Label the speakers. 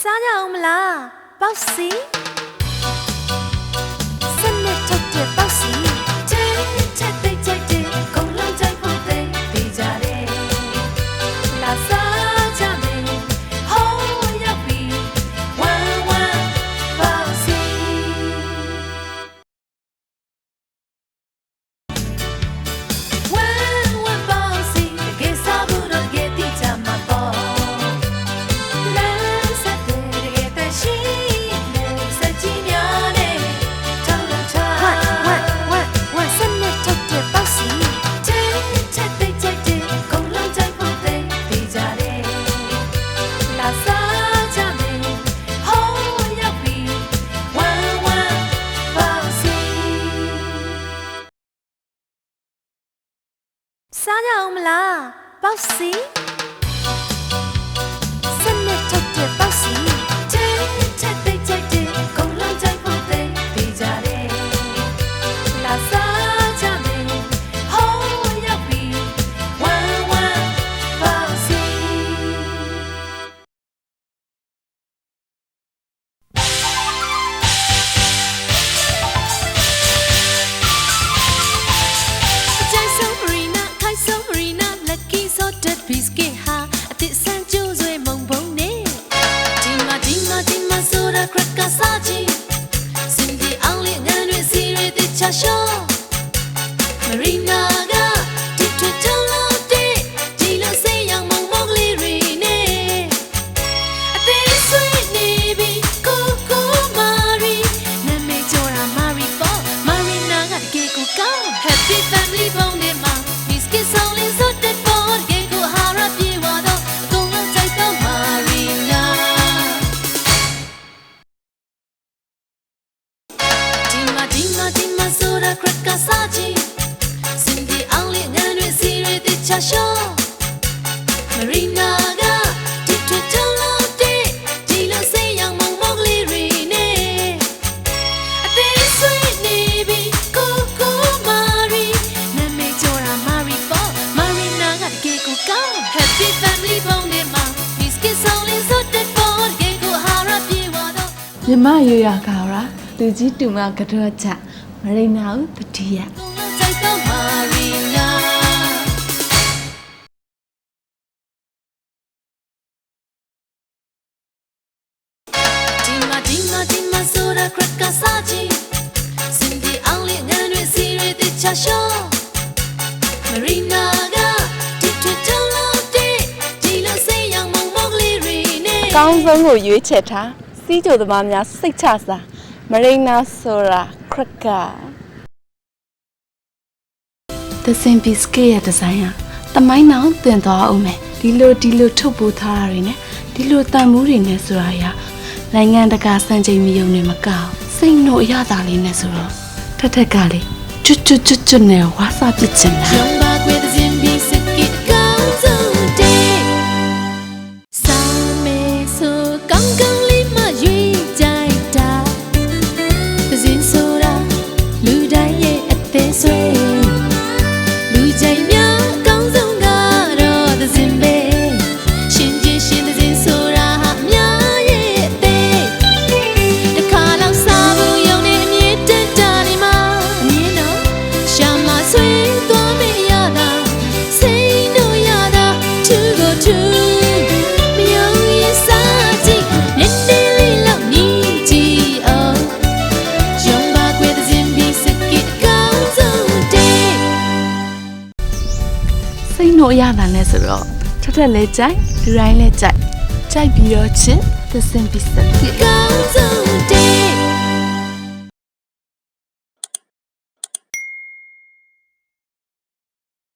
Speaker 1: စားကြအောင်မလားပေါက်စီစ စားကြအောင်မလားပေါ့စီစ ရီ မှာဆိုတာ cracker စားချင်စင်ဒီအောင်လေးငန်းတွေစီရီတချရှော Marina ကဒီထွတ်ချလို့တဲ့ဒီလိုစေးရောင်မုံမုံကလေးတွေနဲ့အသေးဆွေးနေပြီကိုကိုမာရီနာမည်ကျော်တာမာရီပေါ့မာရီနာကတကယ်ကိုကောင်း Happy family ပုံနဲ့မှာ biscuit ဆောင်လေးစွတ်တဲ့ပေါ်တကယ်ကိုဟာရပြေဝတော့
Speaker 2: မြမရရကာရာလူကြီးတူမကတော့ချ မရိနာဦးတတိယ
Speaker 1: ကုန်လုံးကြိုက်တော့မာရီနာဒီမှာဒီမှာဒီမှာဆိုတာ cracker စားချင်စင်ဒီအောင်လေးငန်းတွေစီရီတချရှောမရီနာကဒီထွတ်ချလို့တဲ့ဒီလိုစေးရောင်မုံမုံကလေးတွေနဲ့
Speaker 2: အကောင်းဆုံးကိုရွေးချယ်ထားစီးကြိုသမားများစိတ်ချစားမရိနာဆိုတာ ခရက်ကသစင်ဘစ်ကစ်ရဲ့ဒီဇိုင်းဟာတမိုင်းနောင်တင်သွားအောင်မယ်ဒီလိုဒီလိုထုတ်ပိုးထားတာတွေနဲ့ဒီလိုတန်မှုတွေနဲ့ဆိုတာရာနိုင်ငံတကာစံချိန်မီုံနဲ့မကောက်စိတ်နှုတ်အရသာလေးနဲ့ဆိုတော့ထက်ထက်ကလေးကျွတ်ကျွတ်ကျွတ်ကျွတ်နဲ့ဝါစာပစ်ချင်
Speaker 1: တာ
Speaker 2: စိတ်နှုတ်အရသာနဲ့ဆိုတော့ထက်ထက်လဲကြိုက်လူတိုင်းလဲကြိုက်ကြိုက်ပြီးတော့ချစ်သစင်ပစ္စကစ်
Speaker 1: ကောင်းဆုံးတဲ့